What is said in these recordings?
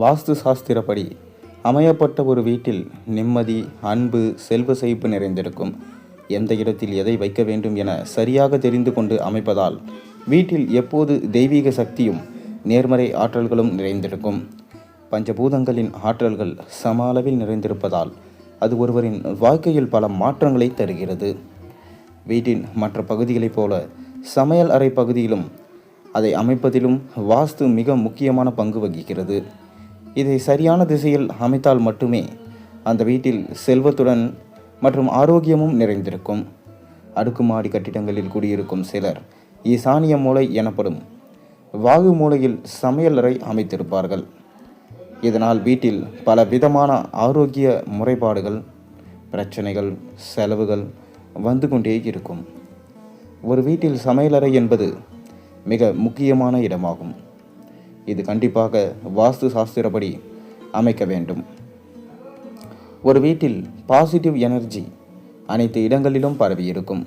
வாஸ்து சாஸ்திரப்படி அமையப்பட்ட ஒரு வீட்டில் நிம்மதி அன்பு செல்வ செழிப்பு நிறைந்திருக்கும். எந்த இடத்தில் எதை வைக்க வேண்டும் என சரியாக தெரிந்து கொண்டு அமைப்பதால் வீட்டில் எப்போது தெய்வீக சக்தியும் நேர்மறை ஆற்றல்களும் நிறைந்திருக்கும். பஞ்சபூதங்களின் ஆற்றல்கள் சம அளவில் நிறைந்திருப்பதால் அது ஒருவரின் வாழ்க்கையில் பல மாற்றங்களை தருகிறது. வீட்டின் மற்ற பகுதிகளைப் போல சமையல் அறை பகுதியிலும் அதை அமைப்பதிலும் வாஸ்து மிக முக்கியமான பங்கு வகிக்கிறது. இதை சரியான திசையில் அமைத்தால் மட்டுமே அந்த வீட்டில் செல்வத்துடன் மற்றும் ஆரோக்கியமும் நிறைந்திருக்கும். அடுக்குமாடி கட்டிடங்களில் குடியிருக்கும் சிலர் ஈசானிய மூலை எனப்படும் வாகு மூலையில் சமையலறை அமைத்திருப்பார்கள். இதனால் வீட்டில் பல விதமான ஆரோக்கிய முறைப்பாடுகள் பிரச்சனைகள் செலவுகள் வந்து கொண்டே இருக்கும். ஒரு வீட்டில் சமையலறை என்பது மிக முக்கியமான இடமாகும். இது கண்டிப்பாக வாஸ்து சாஸ்திரப்படி அமைக்க வேண்டும். ஒரு வீட்டில் பாசிட்டிவ் எனர்ஜி அனைத்து இடங்களிலும் பரவி இருக்கும்.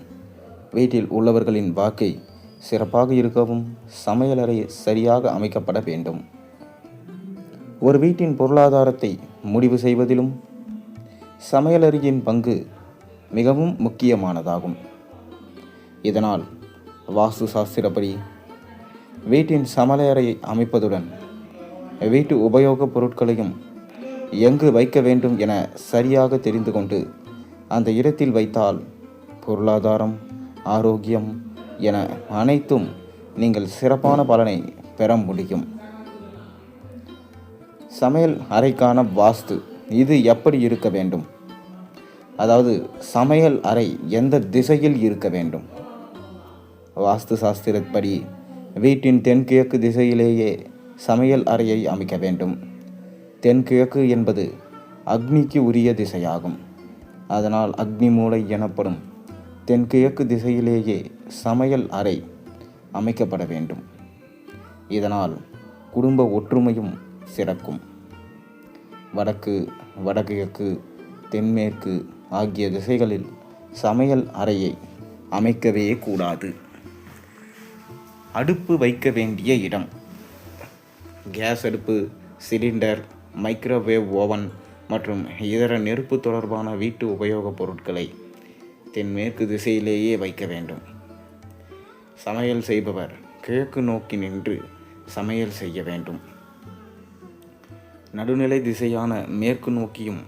வீட்டில் உள்ளவர்களின் வாக்கை சிறப்பாக இருக்கவும் சமையலறை சரியாக அமைக்கப்பட வேண்டும். ஒரு வீட்டின் பொருளாதாரத்தை முடிவு செய்வதிலும் சமையலறையின் பங்கு மிகவும் முக்கியமானதாகும். இதனால் வாஸ்து சாஸ்திரப்படி வீட்டின் சமையலறையை அமைப்பதுடன் வீட்டு உபயோகப் பொருட்களையும் எங்கு வைக்க வேண்டும் என சரியாக தெரிந்து கொண்டு அந்த இடத்தில் வைத்தால் பொருளாதாரம் ஆரோக்கியம் என அனைத்தும் நீங்கள் சிறப்பான பலனை பெற முடியும். சமையல் அறைக்கான வாஸ்து இது எப்படி இருக்க வேண்டும்? அதாவது சமையல் அறை எந்த திசையில் இருக்க வேண்டும்? வாஸ்து சாஸ்திரப்படி வீட்டின் தென்கிழக்கு திசையிலேயே சமையல் அறையை அமைக்க வேண்டும். தென்கிழக்கு என்பது அக்னிக்கு உரிய திசையாகும். அதனால் அக்னி மூலை எனப்படும் தென்கிழக்கு திசையிலேயே சமையல் அறை அமைக்கப்பட வேண்டும். இதனால் குடும்ப ஒற்றுமையும் சிறக்கும். வடக்கு வடகிழக்கு தென்மேற்கு ஆகிய திசைகளில் சமையல் அறையை அமைக்கவே கூடாது. அடுப்பு வைக்க வேண்டிய இடம். கேஸ் அடுப்பு சிலிண்டர் மைக்ரோவேவ் ஓவன் மற்றும் இதர நெருப்பு தொடர்பான வீட்டு உபயோகப் பொருட்களை தென்மேற்கு திசையிலேயே வைக்க வேண்டும். சமையல் செய்பவர் கிழக்கு நோக்கி நின்று சமையல் செய்ய வேண்டும். நடுநிலை திசையான மேற்கு நோக்கியும்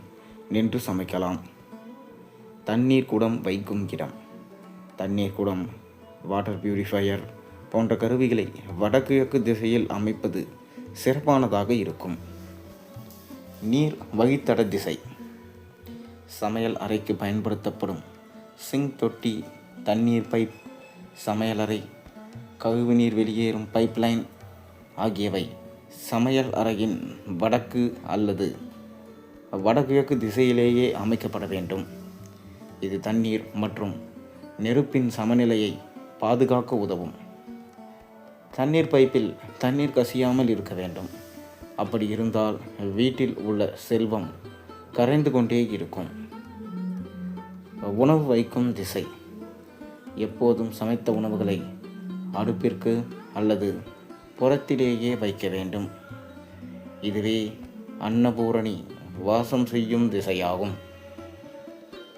நின்று சமைக்கலாம். தண்ணீர் குடம் வைக்கும் இடம். தண்ணீர் குடம் வாட்டர் பியூரிஃபையர் போன்ற கருவிகளை வடகிழக்கு திசையில் அமைப்பது சிறப்பானதாக இருக்கும். நீர் வழித்தட திசை. சமையல் அறைக்கு பயன்படுத்தப்படும் சிங் தொட்டி தண்ணீர் பைப் சமையலறை கழிவுநீர் வெளியேறும் பைப்லைன் ஆகியவை சமையல் அறையின் வடக்கு அல்லது வடகிழக்கு திசையிலேயே அமைக்கப்பட வேண்டும். இது தண்ணீர் மற்றும் நெருப்பின் சமநிலையை பாதுகாக்க உதவும். தண்ணீர் பைப்பில் தண்ணீர் கசியாமல் இருக்க வேண்டும். அப்படி இருந்தால் வீட்டில் உள்ள செல்வம் கரைந்து கொண்டே இருக்கும். உணவு வைக்கும் திசை. எப்போதும் சமைத்த உணவுகளை அடுப்பிற்கு அல்லது புறத்திலேயே வைக்க வேண்டும். இதுவே அன்னபூரணி வாசம் செய்யும் திசையாகும்.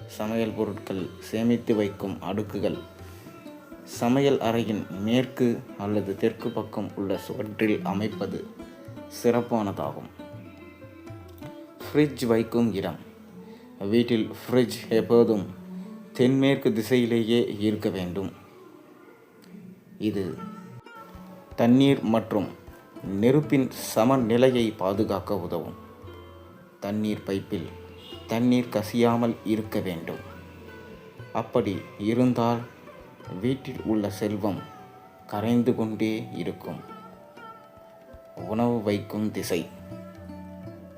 சமையல் பொருட்கள் சேமித்து வைக்கும் அடுக்குகள் சமையல் அறையின் மேற்கு அல்லது தெற்கு பக்கம் உள்ள சுவற்றில் அமைப்பது சிறப்பானதாகும். ஃப்ரிட்ஜ் வைக்கும் இடம். வீட்டில் ஃப்ரிட்ஜ் எப்போதும் தென்மேற்கு திசையிலேயே இருக்க வேண்டும். இது தண்ணீர் மற்றும் நெருப்பின் சமநிலையை பாதுகாக்க உதவும். தண்ணீர் பைப்பில் தண்ணீர் கசியாமல் இருக்க வேண்டும். அப்படி இருந்தால் வீட்டில் உள்ள செல்வம் கரைந்து கொண்டே இருக்கும். உணவு வைக்கும் திசை.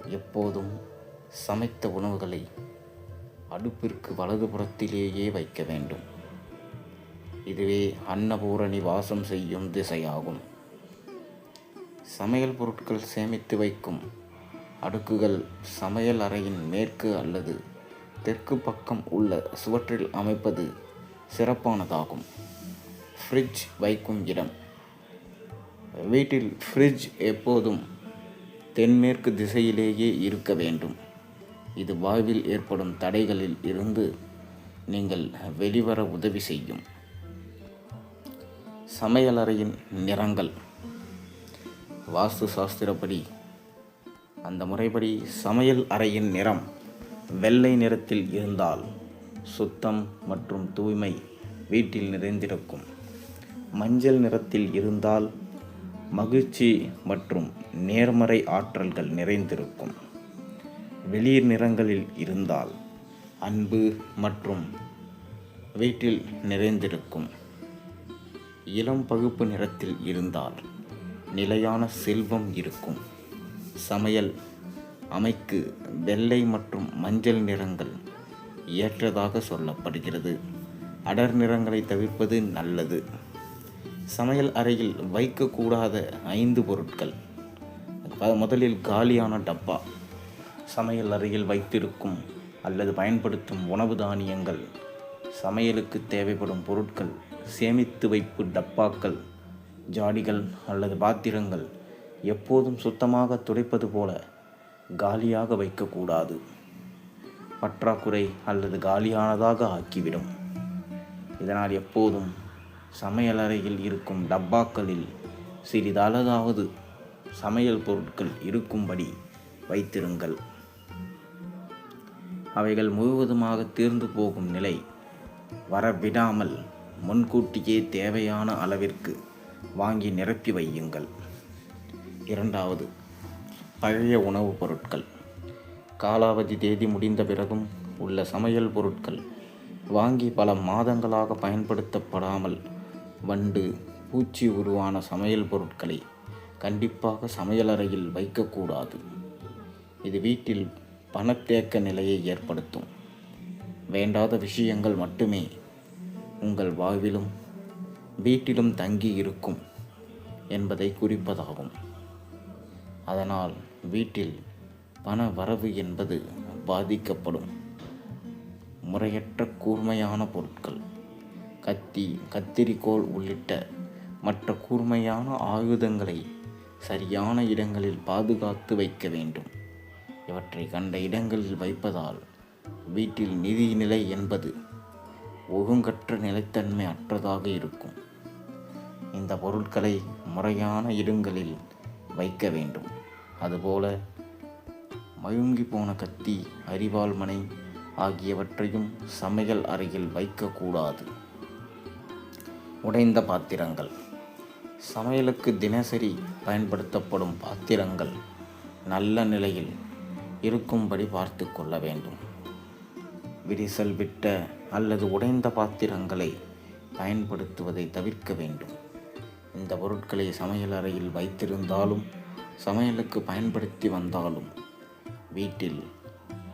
எப்போதும் சமைத்த உணவுகளை அடுப்பிற்கு வலதுபுறத்திலேயே வைக்க வேண்டும். இதுவே அன்னபூரணி வாசம் செய்யும் திசையாகும். சமையல் பொருட்கள் சேமித்து வைக்கும் அடுக்குகள் சமையல் அறையின் மேற்கு அல்லது தெற்கு பக்கம் உள்ள சுவற்றில் அமைப்பது சிறப்பானதாகும். ஃப்ரிட்ஜ் வைக்கும் இடம். வீட்டில் ஃப்ரிட்ஜ் எப்போதும் தென்மேற்கு திசையிலேயே இருக்க வேண்டும். இது வாழ்வில் ஏற்படும் தடைகளில் இருந்து நீங்கள் வெளிவர உதவி செய்யும். சமையலறையின் நிறங்கள். வாஸ்து சாஸ்திரப்படி அந்த முறைப்படி சமையல் அறையின் நிறம் வெள்ளை நிறத்தில் இருந்தால் சுத்தம் மற்றும் தூய்மை வீட்டில் நிறைந்திருக்கும். மஞ்சள் நிறத்தில் இருந்தால் மகிழ்ச்சி மற்றும் நேர்மறை ஆற்றல்கள் நிறைந்திருக்கும். வெளிர் நிறங்களில் இருந்தால் அன்பு மற்றும் வீட்டில் நிறைந்திருக்கும். இளம் பகுப்பு நிறத்தில் இருந்தால் நிலையான செல்வம் இருக்கும். சமையல் அமைக்கு வெள்ளை மற்றும் மஞ்சள் நிறங்கள் ஏற்றதாக சொல்லப்படுகிறது. அடர் நிறங்களை தவிர்ப்பது நல்லது. சமையல் அறையில் வைக்கக்கூடாத ஐந்து பொருட்கள். முதலில் காலியான டப்பா. சமையல் அறையில் வைத்திருக்கும் அல்லது பயன்படுத்தும் உணவு தானியங்கள். சமையலுக்கு தேவைப்படும் பொருட்கள் சேமித்து வைப்பு டப்பாக்கள் ஜாடிகள் அல்லது பாத்திரங்கள் எப்போதும் சுத்தமாக துடைப்பது போல காலியாக வைக்கக்கூடாது. பற்றாக்குறை அல்லது காலியானதாக ஆக்கிவிடும். இதனால் எப்போதும் சமையலறையில் இருக்கும் டப்பாக்களில் சிறிதளதாவது சமையல் பொருட்கள் இருக்கும்படி வைத்திருங்கள். அவைகள் முழுவதுமாக தீர்ந்து போகும் நிலை வரவிடாமல் முன்கூட்டியே தேவையான அளவிற்கு வாங்கி நிரப்பி வையுங்கள். இரண்டாவது பழைய உணவுப் பொருட்கள். காலாவதி தேதி முடிந்த பிறகும் உள்ள சமையல் பொருட்கள் வாங்கி பல மாதங்களாக பயன்படுத்தப்படாமல் வண்டு பூச்சி உருவான சமையல் பொருட்களை கண்டிப்பாக சமையலறையில் வைக்கக்கூடாது. இது வீட்டில் பணத்தேக்க நிலையை ஏற்படுத்தும். வேண்டாத விஷயங்கள் மட்டுமே உங்கள் வாழ்விலும் வீட்டிலும் தங்கி இருக்கும் என்பதை குறிப்பதாகும். அதனால் வீட்டில் பண வரவு என்பது பாதிக்கப்படும். முறையற்ற கூர்மையான பொருட்கள் கத்தி கத்திரிக்கோள் உள்ளிட்ட மற்ற கூர்மையான ஆயுதங்களை சரியான இடங்களில் பாதுகாத்து வைக்க வேண்டும். இவற்றை கண்ட இடங்களில் வைப்பதால் வீட்டில் நிதி நிலை என்பது ஒழுங்கற்ற நிலைத்தன்மை அற்றதாக இருக்கும். இந்த பொருட்களை முறையான இடங்களில் வைக்க வேண்டும். அதுபோல மழுங்கி போன கத்தி அரிவாள்மனை ஆகியவற்றையும் சமையல் அறையில் வைக்கக்கூடாது. உடைந்த பாத்திரங்கள். சமையலுக்கு தினசரி பயன்படுத்தப்படும் பாத்திரங்கள் நல்ல நிலையில் இருக்கும்படி பார்த்து கொள்ள வேண்டும். விரிசல் விட்ட அல்லது உடைந்த பாத்திரங்களை பயன்படுத்துவதை தவிர்க்க வேண்டும். இந்த பொருட்களை சமையல் அறையில் வைத்திருந்தாலும் சமையலுக்கு பயன்படுத்தி வந்தாலும் வீட்டில்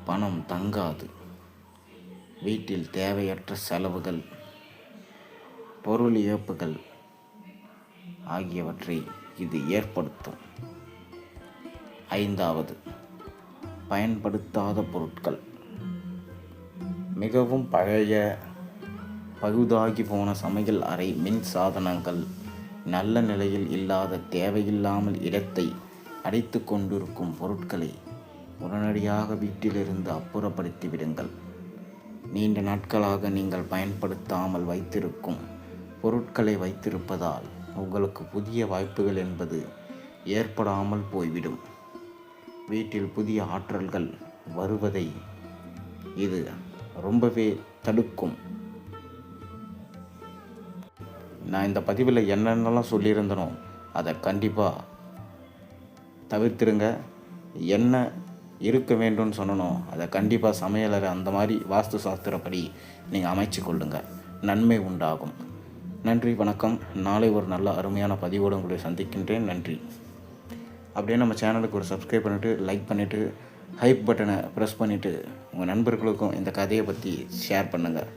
பணம் தங்காது. வீட்டில் தேவையற்ற செலவுகள் பொருள் இழப்புகள் ஆகியவற்றை இது ஏற்படுத்தும். ஐந்தாவது பயன்படுத்தாத பொருட்கள். மிகவும் பழைய பகுதாகி போன சமையல் அறை மின் சாதனங்கள் நல்ல நிலையில் இல்லாத தேவையில்லாமல் இடத்தை அடைத்து கொண்டிருக்கும் பொருட்களை உடனடியாக வீட்டிலிருந்து அப்புறப்படுத்தி விடுங்கள். நீண்ட நாட்களாக நீங்கள் பயன்படுத்தாமல் வைத்திருக்கும் பொருட்களை வைத்திருப்பதால் உங்களுக்கு புதிய வாய்ப்புகள் என்பது ஏற்படாமல் போய்விடும். வீட்டில் புதிய ஆற்றல்கள் வருவதை இது ரொம்பவே தடுக்கும். நான் இந்த பதிவில் என்னென்னலாம் சொல்லியிருந்தனோ அதை கண்டிப்பாக தவிர்த்திருங்க. என்ன இருக்க வேண்டும்னு சொன்னணும் அதை கண்டிப்பாக சமையலறை அந்த மாதிரி வாஸ்து சாஸ்திரப்படி நீங்கள் அமைச்சு கொள்ளுங்க. நன்மை உண்டாகும். நன்றி வணக்கம். நாளை ஒரு நல்ல அருமையான பதிவோடு உங்களை சந்திக்கின்றேன். நன்றி. அப்படியே நம்ம சேனலுக்கு ஒரு சப்ஸ்கிரைப் பண்ணிவிட்டு லைக் பண்ணிவிட்டு ஹைப் பட்டனை ப்ரெஸ் பண்ணிவிட்டு உங்கள் நண்பர்களுக்கும் இந்த கதையை பற்றி ஷேர் பண்ணுங்கள்